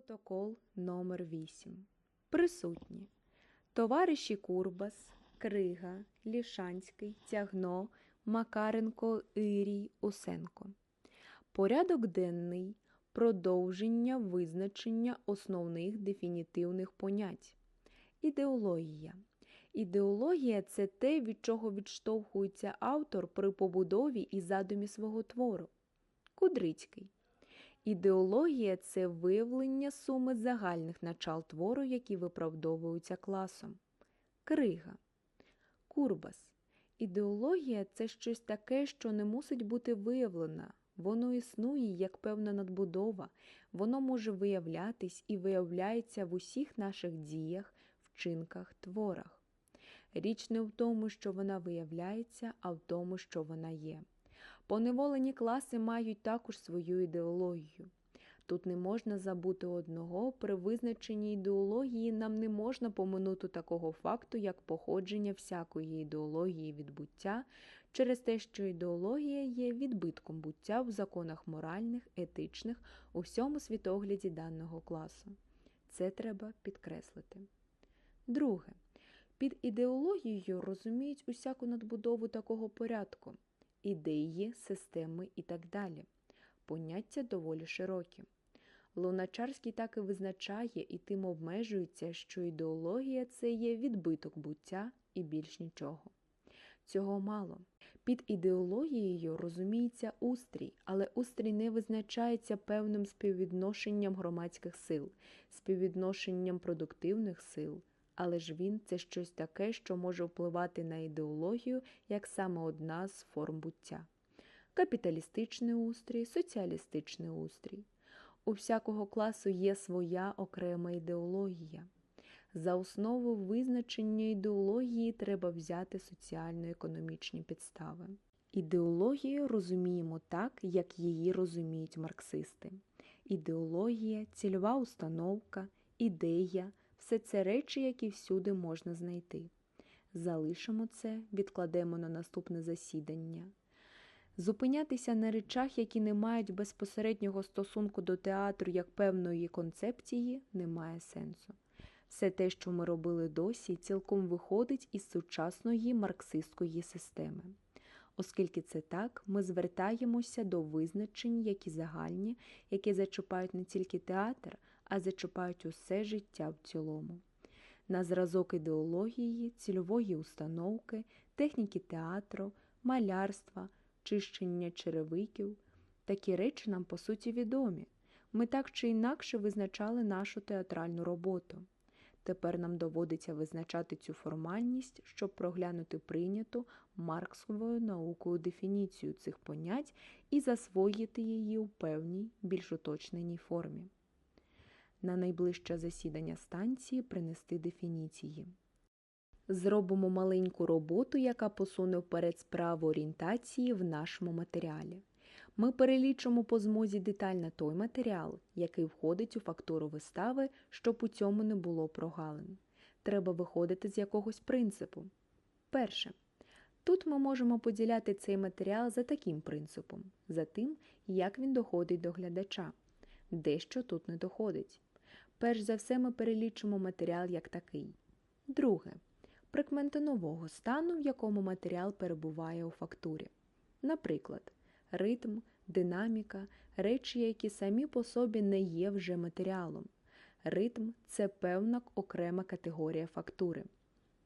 Протокол номер 8 Присутні. Товариші Курбас, Крига, Лішанський, Тягно, Макаренко, Ірій, Усенко. Порядок денний. Продовження визначення основних дефінітивних понять. Ідеологія. Ідеологія це те, від чого відштовхується автор при побудові і задумі свого твору. Кудрицький. Ідеологія це виявлення суми загальних начал твору, які виправдовуються класом. Крига. Курбас. Ідеологія це щось таке, що не мусить бути виявлена. Воно існує як певна надбудова, воно може виявлятись і виявляється в усіх наших діях, вчинках, творах. Річ не в тому, що вона виявляється, а в тому, що вона є. Поневолені класи мають також свою ідеологію. Тут не можна забути одного, при визначенні ідеології нам не можна поминути такого факту, як походження всякої ідеології від буття, через те, що ідеологія є відбитком буття в законах моральних, етичних, у всьому світогляді даного класу. Це треба підкреслити. Друге. Під ідеологією розуміють усяку надбудову такого порядку ідеї, системи і так далі. Поняття доволі широкі. Луначарський так і визначає і тим обмежується, що ідеологія це є відбиток буття і більш нічого. Цього мало. Під ідеологією розуміється устрій, але устрій не визначається певним співвідношенням громадських сил, співвідношенням продуктивних сил, але ж він це щось таке, що може впливати на ідеологію як саме одна з форм буття. Капіталістичний устрій, соціалістичний устрій. У всякого класу є своя окрема ідеологія. За основу визначення ідеології треба взяти соціально-економічні підстави. Ідеологію розуміємо так, як її розуміють марксисти. Ідеологія, цільова установка, ідея все це речі, які всюди можна знайти. Залишимо це, відкладемо на наступне засідання. Зупинятися на речах, які не мають безпосереднього стосунку до театру як певної концепції, немає сенсу. Все те, що ми робили досі, цілком виходить із сучасної марксистської системи. Оскільки це так, ми звертаємося до визначень, які загальні, які зачіпають не тільки театр, а зачіпають усе життя в цілому. На зразок ідеології, цільової установки, техніки театру, малярства, чищення черевиків. Такі речі нам по суті відомі. Ми так чи інакше визначали нашу театральну роботу. Тепер нам доводиться визначати цю формальність, щоб проглянути прийняту марксовою наукою дефініцію цих понять і засвоїти її у певній, більш уточненій формі. На найближче засідання станції принести дефініції. Зробимо маленьку роботу, яка посуне вперед справу орієнтації в нашому матеріалі. Ми перелічимо по змозі детально той матеріал, який входить у фактуру вистави, щоб у цьому не було прогалин. Треба виходити з якогось принципу. Перше. Тут ми можемо поділяти цей матеріал за таким принципом, за тим, як він доходить до глядача. Дещо тут не доходить. Перш за все, ми перелічимо матеріал як такий. Друге. Прикменти нового стану, в якому матеріал перебуває у фактурі. Наприклад, ритм, динаміка, речі, які самі по собі не є вже матеріалом. Ритм це певна окрема категорія фактури.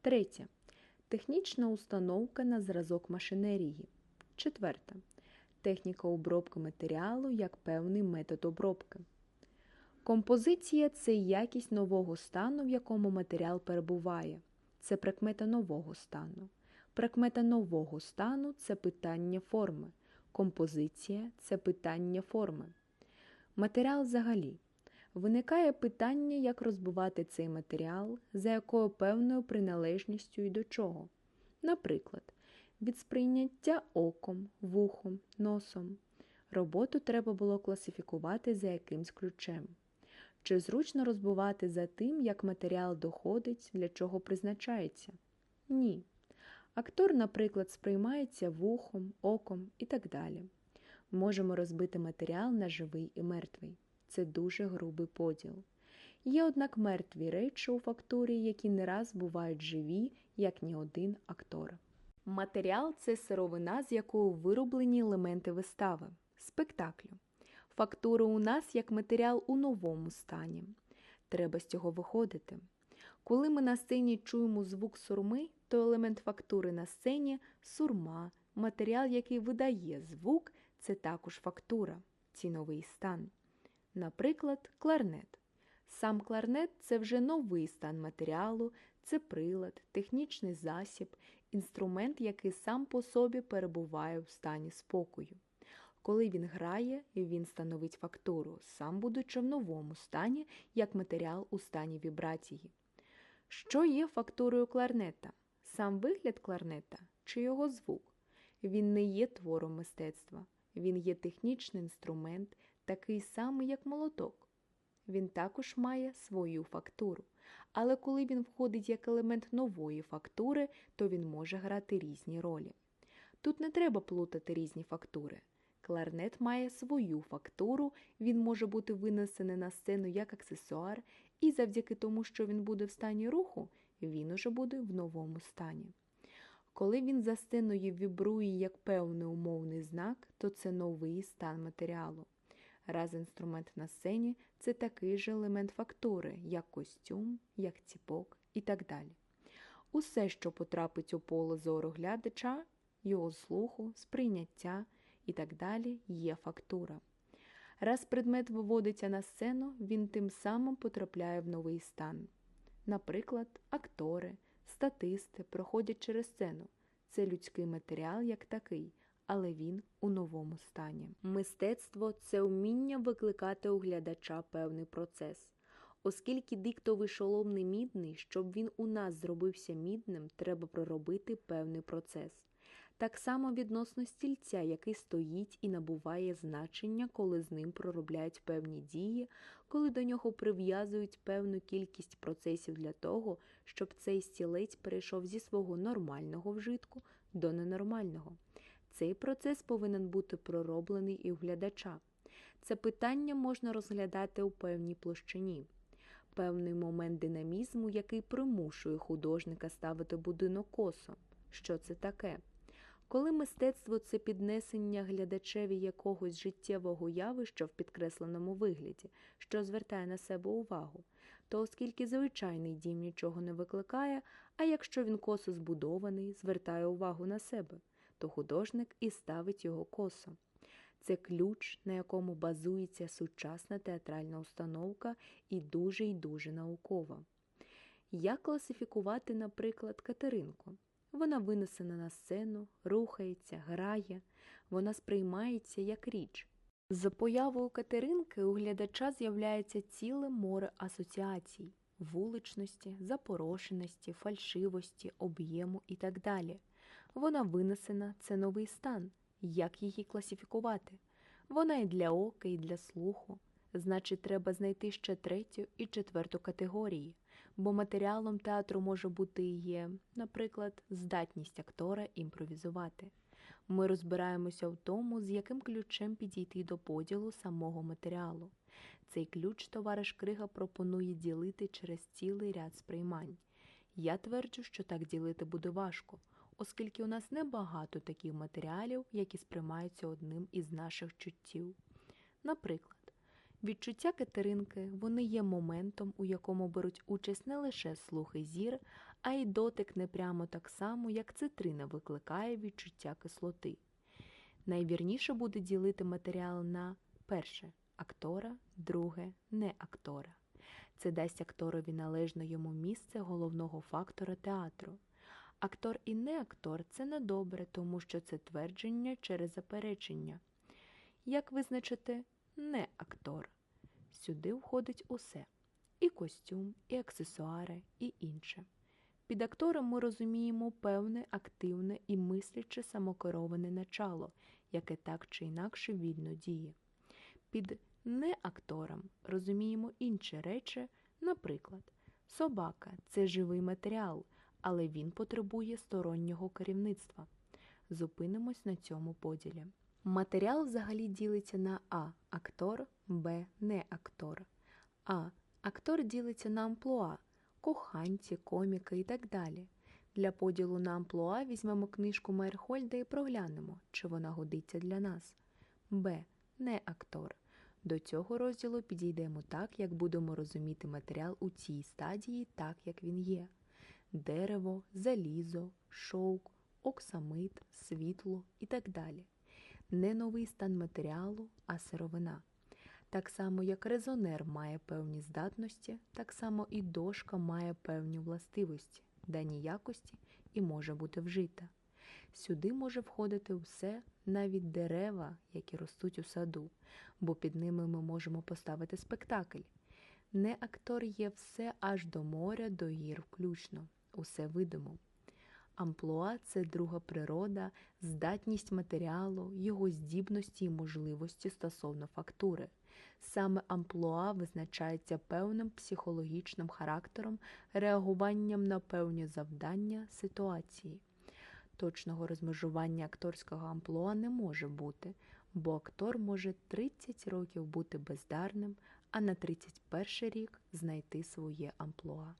Третє. Технічна установка на зразок машинерії. Четверте. Техніка обробки матеріалу як певний метод обробки. Композиція це якість нового стану, в якому матеріал перебуває. Це прикмета нового стану. Прикмета нового стану це питання форми. Композиція це питання форми. Матеріал взагалі. Виникає питання, як розбивати цей матеріал, за якою певною приналежністю і до чого. Наприклад, від сприйняття оком, вухом, носом. Роботу треба було класифікувати за якимсь ключем. Чи зручно розбивати за тим, як матеріал доходить, для чого призначається? Ні. Актор, наприклад, сприймається вухом, оком і так далі. Можемо розбити матеріал на живий і мертвий. це дуже грубий поділ. Є, однак, мертві речі у фактурі, які не раз бувають живі, як ні один актор. Матеріал це сировина, з якою вироблені елементи вистави, спектаклю. Фактура у нас як матеріал у новому стані. Треба з цього виходити. Коли ми на сцені чуємо звук сурми, то елемент фактури на сцені сурма, матеріал, який видає звук, це також фактура, ціновий стан. Наприклад, кларнет. Сам кларнет це вже новий стан матеріалу, це прилад, технічний засіб, інструмент, який сам по собі перебуває в стані спокою. Коли він грає, він становить фактуру, сам будучи в новому стані, як матеріал у стані вібрації. Що є фактурою кларнета? Сам вигляд кларнета чи його звук? Він не є твором мистецтва, він є технічний інструмент, такий самий, як молоток. Він також має свою фактуру, але коли він входить як елемент нової фактури, то він може грати різні ролі. Тут не треба плутати різні фактури. Кларнет має свою фактуру, він може бути винесений на сцену як аксесуар, і завдяки тому, що він буде в стані руху, він уже буде в новому стані. Коли він за сценою вібрує як певний умовний знак, то це новий стан матеріалу. Раз інструмент на сцені це такий же елемент фактури, як костюм, як ціпок і так далі. Усе, що потрапить у поле зору глядача, його слуху, сприйняття і так далі, є фактура. Раз предмет виводиться на сцену, він тим самим потрапляє в новий стан. Наприклад, актори, статисти проходять через сцену. Це людський матеріал як такий, але він у новому стані. Мистецтво це вміння викликати у глядача певний процес. Оскільки диктовий шолом не мідний, щоб він у нас зробився мідним, треба проробити певний процес. Так само відносно стільця, який стоїть і набуває значення, коли з ним проробляють певні дії, коли до нього прив'язують певну кількість процесів для того, щоб цей стілець перейшов зі свого нормального вжитку до ненормального. Цей процес повинен бути пророблений і у глядача. Це питання можна розглядати у певній площині. Певний момент динамізму, який примушує художника ставити будинок косо. Що це таке? Коли мистецтво це піднесення глядачеві якогось життєвого явища в підкресленому вигляді, що звертає на себе увагу, то оскільки звичайний дім нічого не викликає, а якщо він косо збудований, звертає увагу на себе, то художник і ставить його косо. Це ключ, на якому базується сучасна театральна установка і дуже й дуже наукова. Як класифікувати, наприклад, Катеринку? Вона винесена на сцену, рухається, грає, вона сприймається як річ. За появою Катеринки у глядача з'являється ціле море асоціацій вуличності, запорошеності, фальшивості, об'єму і так далі. Вона винесена це новий стан. Як її класифікувати? Вона і для ока, і для слуху. Значить, треба знайти ще третю і четверту категорії, бо матеріалом театру може бути і є, наприклад, здатність актора імпровізувати. Ми розбираємося в тому, з яким ключем підійти до поділу самого матеріалу. Цей ключ товариш Крига пропонує ділити через цілий ряд сприймань. Я тверджу, що так ділити буде важко, оскільки у нас небагато таких матеріалів, які сприймаються одним із наших чуттів. Наприклад, Відчуття Катеринки вони є моментом, у якому беруть участь не лише слух і зір, а й дотик не прямо так само, як цитрина викликає відчуття кислоти. Найвірніше буде ділити матеріал на перше актора, друге не актора. Це дасть акторові належне йому місце головного фактора театру. Актор і не актор це недобре, тому що це твердження через заперечення. Як визначити не актор? Сюди входить усе і костюм, і аксесуари, і інше. Під актором ми розуміємо певне активне і мисляче самокероване начало, яке так чи інакше вільно діє. Під неактором розуміємо інші речі, наприклад, собака це живий матеріал, але він потребує стороннього керівництва. Зупинимось на цьому поділі. Матеріал взагалі ділиться на А. Актор, Б. Не актор. А. Актор ділиться на амплуа, коханці, коміки і так далі. Для поділу на амплуа візьмемо книжку Мейерхольда і проглянемо, чи вона годиться для нас. Б. Не актор. До цього розділу підійдемо так, як будемо розуміти матеріал у цій стадії, так як він є: дерево, залізо, шовк, оксамит, світло і так далі. Не новий стан матеріалу, а сировина. Так само, як резонер має певні здатності, так само і дошка має певні властивості, дані якості і може бути вжита. Сюди може входити все, навіть дерева, які ростуть у саду, бо під ними ми можемо поставити спектакль. Не актор є все аж до моря, до гір включно, усе видимо. Амплуа це друга природа, здатність матеріалу, його здібності і можливості стосовно фактури. Саме амплуа визначається певним психологічним характером, реагуванням на певні завдання ситуації. Точного розмежування акторського амплуа не може бути, бо актор може 30 років бути бездарним, а на 31 рік знайти своє амплуа.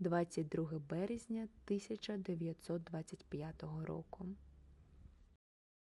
22 березня 1925 року.